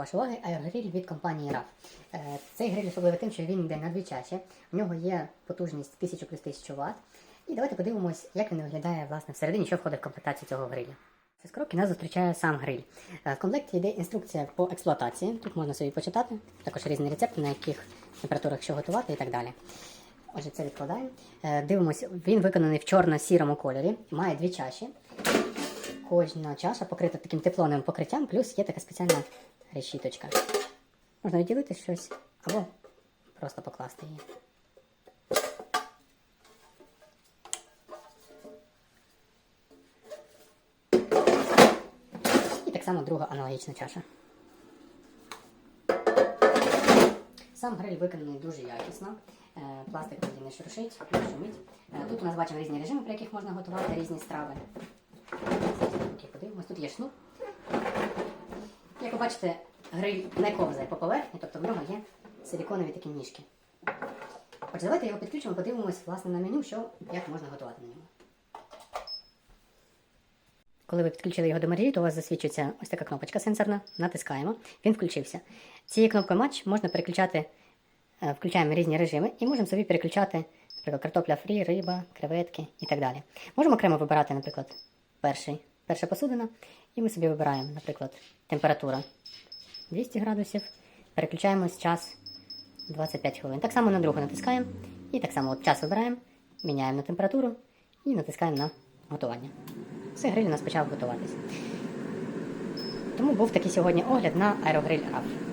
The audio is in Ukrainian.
вашої уваги аерогриль від компанії RAF. Е, Цей гриль особливий тим, що він йде на дві чаші. У нього є потужність 1000 плюс 1000 Вт. І давайте подивимось, як він виглядає власне всередині, що входить в комплектацію цього гриля. З кроки нас зустрічає сам гриль. Е, В комплекті йде інструкція по експлуатації. Тут можна собі почитати, також різні рецепти, на яких температурах що готувати і так далі. Отже, це відкладаємо. Е, Дивимось, він виконаний в чорно-сірому кольорі, має дві чаші. Кожна чаша покрита таким теплонним покриттям, плюс є така спеціальна решіточка. Можна відділити щось або просто покласти її. І так само друга аналогічна чаша. Сам гриль виконаний дуже якісно. Е, Пластик тоді не шуршить, не шумить. Е, Тут у нас бачимо різні режими, при яких можна готувати різні страви. Окей, подивимось, тут є шнур. Як ви бачите, гриль не ковзає по поверхні, тобто в нього є силіконові такі ніжки. Отже, давайте його підключимо, подивимось власне на меню, що, як можна готувати на ньому. Коли ви підключили його до мережі, то у вас засвідчується ось така кнопочка сенсорна. Натискаємо, він включився. Цією кнопкою матч можна переключати, е, включаємо різні режими і можемо собі переключати, наприклад, картопля фрі, риба, креветки і так далі. Можемо окремо вибирати, наприклад, перший, перша посудина, і ми собі вибираємо, наприклад, температура 200 градусів, переключаємось час 25 хвилин. Так само на другу натискаємо, і так само от час вибираємо, міняємо на температуру і натискаємо на готування. Все, гриль у нас почав готуватись. Тому був такий сьогодні огляд на аерогриль RAF.